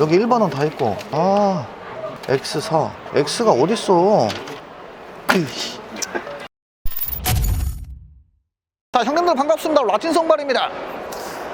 여기 1번은 다 있고. 아 X4 X가 어딨어? 으이씨. 자 형님들 반갑습니다. 라틴 성발입니다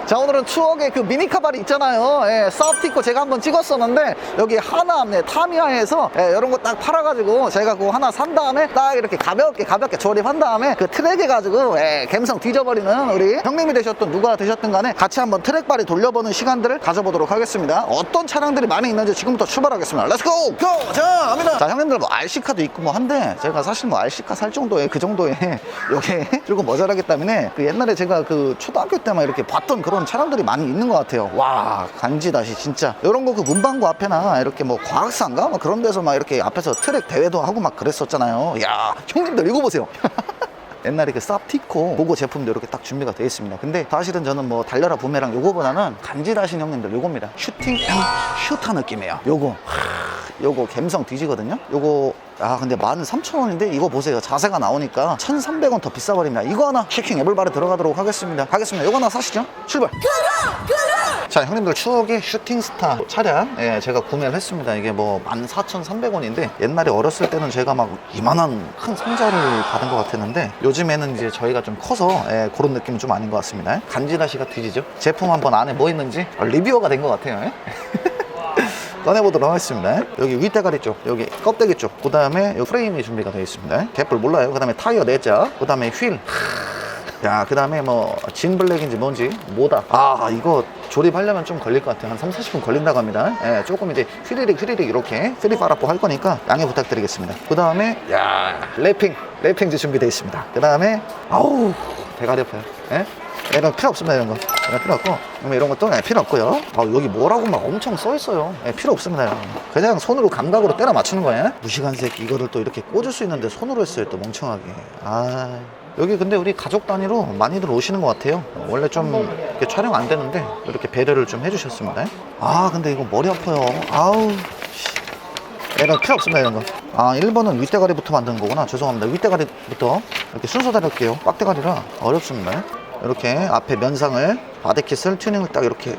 자 오늘은 추억의 그 미니카발이 있잖아요. 예, 사업티코 제가 한번 찍었었는데 여기 하남 네, 타미야에서 예, 이런 거 딱 팔아가지고 제가 그거 하나 산 다음에 딱 이렇게 가볍게 가볍게 조립한 다음에 그 트랙 해가지고 예, 감성 뒤져버리는 우리 형님이 되셨든 누가 되셨든 간에 같이 한번 트랙발이 돌려보는 시간들을 가져보도록 하겠습니다. 어떤 차량들이 많이 있는지 지금부터 출발하겠습니다. 렛츠고! 고! 자 갑니다! 자 형님들 뭐 RC카도 있고 뭐 한데 제가 사실 뭐 RC카 살 정도의 그 정도의 요게 조금 모자라기 때문에 그 옛날에 제가 그 초등학교 때만 이렇게 봤던 그런 차량들이 많이 있는 것 같아요 와 간지다시 진짜 이런 거 그 문방구 앞에나 이렇게 뭐 과학사인가 뭐 그런 데서 막 이렇게 앞에서 트랙 대회도 하고 막 그랬었잖아요 야 형님들 이거 보세요 옛날에 그 쌉티코 보고 제품도 이렇게 딱 준비가 되어 있습니다. 근데 사실은 저는 뭐 달려라 부메랑 요거보다는 간지다신 형님들 요겁니다. 슈팅 앤 슈터 느낌이에요. 요거. 하, 요거 갬성 뒤지거든요. 요거 아 근데 13,000원인데 이거 보세요. 자세가 나오니까 1,300원 더 비싸버립니다. 이거 하나 쉐킹 애블바에 들어가도록 하겠습니다. 하겠습니다. 요거 하나 사시죠. 출발. 자 형님들 추억의 슈팅스타 차량 예, 제가 구매를 했습니다 이게 뭐 14,300원인데 옛날에 어렸을 때는 제가 막 이만한 큰 상자를 받은 것 같았는데 요즘에는 이제 저희가 좀 커서 예, 그런 느낌은 좀 아닌 것 같습니다 간지다시가 뒤지죠 제품 한번 안에 뭐 있는지 리뷰어가 된 것 같아요 예? 꺼내보도록 하겠습니다 여기 윗대가리 쪽 여기 껍데기 쪽그 다음에 프레임이 준비가 되어 있습니다 개뿔 몰라요 그 다음에 타이어 4짝 그 다음에 휠 야, 그 다음에 뭐, 진블랙인지 뭔지, 뭐다. 아, 이거 조립하려면 좀 걸릴 것 같아요. 한 3, 40분 걸린다고 합니다. 예, 조금 이제 휘리릭, 휘리릭 이렇게 쓰리파라포 할 거니까 양해 부탁드리겠습니다. 그 다음에, 야, 랩핑, 랩핑지 준비되어 있습니다. 그 다음에, 아우, 대가리 아파요. 예? 이런 거 필요 없습니다, 이런 거. 이런 거 필요 없고, 이런 것도 예, 필요 없고요. 아, 여기 뭐라고 막 엄청 써 있어요. 예, 필요 없습니다, 이런 거. 그냥 손으로 감각으로 때려 맞추는 거예요. 무시간 새끼 이거를 또 이렇게 꽂을 수 있는데 손으로 했어요, 또 멍청하게. 아. 여기 근데 우리 가족 단위로 많이들 오시는 것 같아요. 원래 좀 이렇게 촬영 안 되는데 이렇게 배려를 좀 해주셨습니다. 아 근데 이거 머리 아파요. 아우. 씨. 이런 필요 없습니다 이런 거. 아 1번은 윗대가리부터 만드는 거구나. 죄송합니다. 윗대가리부터 이렇게 순서대로 할게요. 빡대가리라 어렵습니다. 이렇게 앞에 면상을 바디킷을 튜닝을 딱 이렇게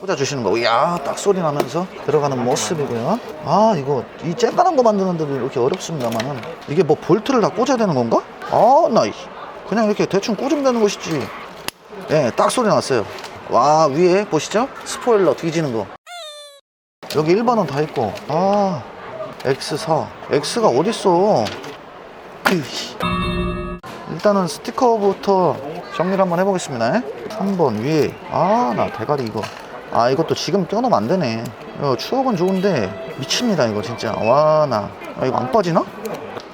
꽂아주시는 거고 이야 딱 소리 나면서 들어가는 모습이고요. 아 이거 이 쬐까는 거 만드는데도 이렇게 어렵습니다만은 이게 뭐 볼트를 다 꽂아야 되는 건가? 아나 그냥 이렇게 대충 꽂으면 되는 것이지. 예딱 소리 났어요. 와 위에 보시죠? 스포일러 뒤지는 거. 여기 1번은 다 있고. 아 X4 X가 어딨어? 으이씨. 일단은 스티커부터 정리를 한번 해보겠습니다 3번 위에 아 나 대가리 이거 아 이것도 지금 껴놓으면 안 되네 이거 추억은 좋은데 미칩니다 이거 진짜 와나 아, 이거 안 빠지나?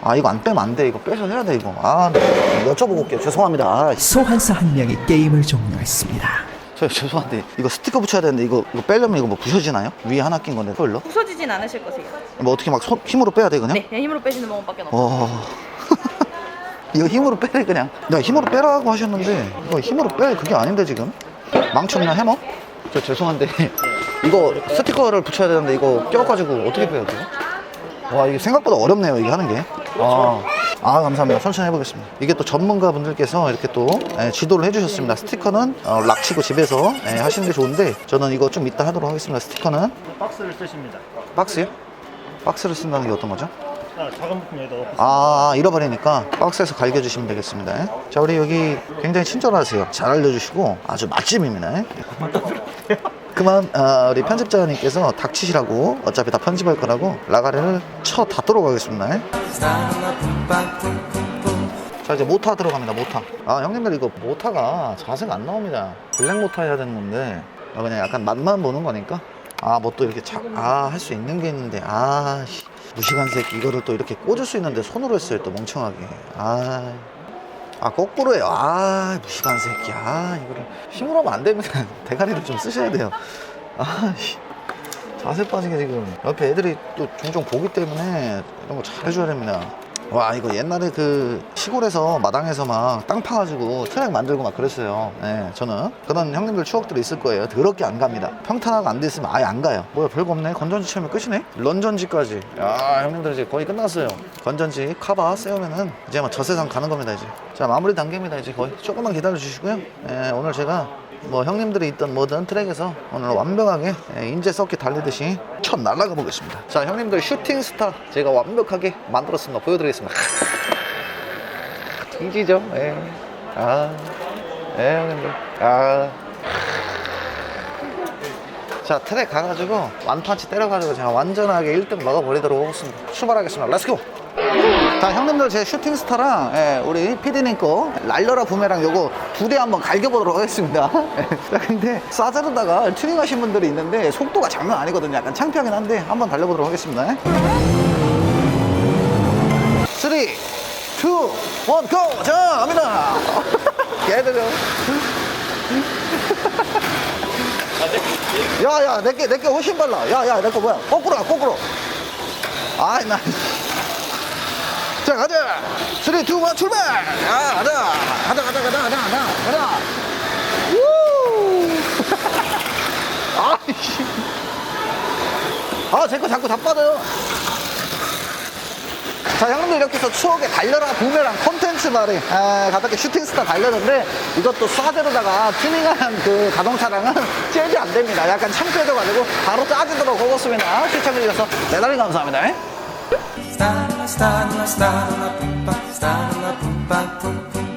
아 이거 안 빼면 안 돼 이거 빼서 해야 돼 이거 아 네. 여쭤보고 올게요 죄송합니다 아, 씨. 소환사 한 명이 게임을 종료했습니다. 저 죄송한데 이거 스티커 붙여야 되는데 이거, 이거 빼려면 이거 뭐 부서지나요? 위에 하나 낀 건데 스포일러? 부서지진 않으실 거세요. 뭐 어떻게 막 손, 힘으로 빼야 돼 그냥? 네, 그냥 힘으로 빼시는 방법밖에 없어요. 어... 이거 힘으로 빼래 그냥 내가 힘으로 빼라고 하셨는데 이거 힘으로 뺄 그게 아닌데 지금 망치 없나 해머? 저 죄송한데 이거 스티커를 붙여야 되는데 이거 껴가지고 어떻게 빼야 돼요? 와 이게 생각보다 어렵네요 이게 하는 게 아, 아 감사합니다 천천히 해보겠습니다 이게 또 전문가 분들께서 이렇게 또 예, 지도를 해주셨습니다 스티커는 어, 락치고 집에서 예, 하시는 게 좋은데 저는 이거 좀 이따 하도록 하겠습니다 스티커는 박스를 쓰십니다. 박스요? 박스를 쓴다는 게 어떤 거죠? 아, 작은 부품 여기다 넣고 아 잃어버리니까 박스에서 갈겨주시면 되겠습니다. 자 우리 여기 굉장히 친절하세요. 잘 알려주시고 아주 맛집입니다. 그만 아, 우리 편집자님께서 닥치시라고 어차피 다 편집할 거라고 라가리를 쳐 닫도록 하겠습니다. 자 이제 모타 들어갑니다 모타. 아 형님들 이거 모타가 자세가 안 나옵니다. 블랙 모타 해야 되는 건데 아, 그냥 약간 맛만 보는 거니까 아 뭐 또 이렇게 아 할 수 있는 게 있는데 아 씨. 무시간 새끼 이거를 또 이렇게 꽂을 수 있는데 손으로 했어요 또 멍청하게. 아, 아 거꾸로 해요. 아 무시간 새끼. 아 이거를 힘으로 하면 안 됩니다. 대가리를 좀 쓰셔야 돼요. 아 씨. 자세 빠지게 지금 옆에 애들이 또 종종 보기 때문에 이런 거 잘 해줘야 됩니다 와 이거 옛날에 그 시골에서 마당에서 막 땅 파가지고 트랙 만들고 막 그랬어요. 네 저는. 그런 형님들 추억들이 있을 거예요. 더럽게 안 갑니다. 평탄하고 안돼 있으면 아예 안 가요. 뭐야 별거 없네. 건전지 채우면 끝이네? 런전지까지. 야 형님들 이제 거의 끝났어요. 건전지 카바 세우면은 이제 뭐 저세상 가는 겁니다 이제. 자 마무리 단계입니다 이제 거의. 조금만 기다려 주시고요. 예, 오늘 제가 뭐 형님들이 있던 모든 트랙에서 오늘 완벽하게 예, 인제 서킷 달리듯이 첫 날아가 보겠습니다. 자, 형님들 슈팅 스타 제가 완벽하게 만들었습니다. 보여드리겠습니다. 이지죠? 예. 아, 예, 형님들. 아. 자, 트랙 가가지고 완판치 때려가지고 제가 완전하게 1등 먹어버리도록 하겠습니다. 출발하겠습니다. 렛츠고! 자, 형님들 제 슈팅 스타랑 예, 우리 피디님 거 랄러라 부메랑 요거 두 대 한번 갈겨보도록 하겠습니다. 예. 자, 근데 싸자르다가 튜닝하신 분들이 있는데 속도가 장난 아니거든요. 약간 창피하긴 한데 한번 달려보도록 하겠습니다. 3, 2, 1, 고! 자, 갑니다! 얘들요. 야, 야, 내게, 내게 훨씬 빨라. 야, 야, 내 거 뭐야? 거꾸로, 가, 거꾸로. 아이, 나. 자, 가자. 3, 2, 1, 출발! 야, 가자. 가자, 가자, 가자, 가자, 가자. 가자. 우! 아이씨. 아, 제 거 자꾸 다 빠져요. 자, 형님들 이렇게 해서 추억의 달려라 부메랑 컨텐츠 말이 에, 가볍게 슈팅스타 달렸는데 이것도 싸대로다가 튜닝한 그 자동차랑은 째지 안 됩니다. 약간 창피해져가지고 바로 짜지도록 하겠습니다. 시청해주셔서 대단히 감사합니다. Sta, sta, sta, sta, sta, sta, sta, sta, pum, pum.